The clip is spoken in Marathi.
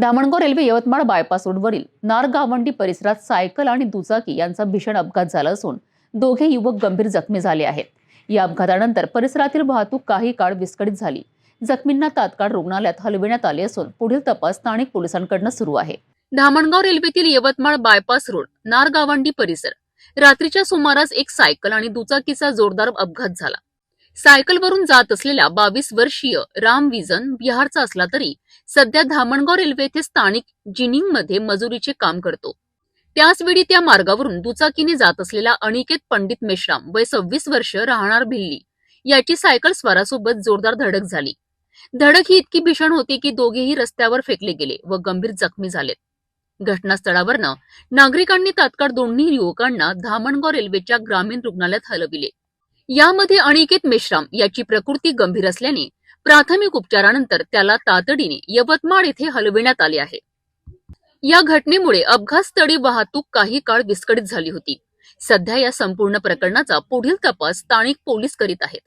धामणगाव रेल्वे यवतमाळ बायपास रोडवरील नारगावंडी परिसरात सायकल आणि दुचाकी यांचा भीषण अपघात झाला असून दोघे युवक गंभीर जखमी झाले आहेत. या अपघातानंतर परिसरातील वाहतूक काही काळ विस्कळीत झाली. जखमींना तात्काळ रुग्णालयात हलविण्यात आले असून पुढील तपास स्थानिक पोलिसांकडून सुरू आहे. धामणगाव रेल्वेतील यवतमाळ बायपास रोड नारगावंडी परिसर. रात्रीच्या सुमारास एक सायकल आणि दुचाकीचा जोरदार अपघात झाला. सायकलवरून जात असलेल्या बावीस वर्षीय राम विजन बिहारचा असला तरी सध्या धामणगाव रेल्वे येथे स्थानिक जिनिंगमध्ये मजुरीचे काम करतो. त्याचवेळी त्या मार्गावरून दुचाकीने जात असलेला अनिकेत पंडित मेश्राम वय सव्वीस वर्ष राहणार भिल्ली याची सायकल स्वारासोबत जोरदार धडक झाली. धडक ही इतकी भीषण होती की दोघेही रस्त्यावर फेकले गेले व गंभीर जखमी झालेत. घटनास्थळावरनं नागरिकांनी तात्काळ दोन्ही युवकांना धामणगाव रेल्वेच्या ग्रामीण रुग्णालयात हलविले. यामध्ये अनिकेत मेश्राम याची प्रकृती गंभीर असल्याने प्राथमिक उपचारानंतर त्याला तातडीने यवतमाळ येथे हलविण्यात आले आहे. या घटनेमुळे अपघातस्थळी वाहतूक काही काळ विस्कळीत झाली होती. सध्या या संपूर्ण प्रकरणाचा पुढील तपास स्थानिक पोलीस करीत आहेत.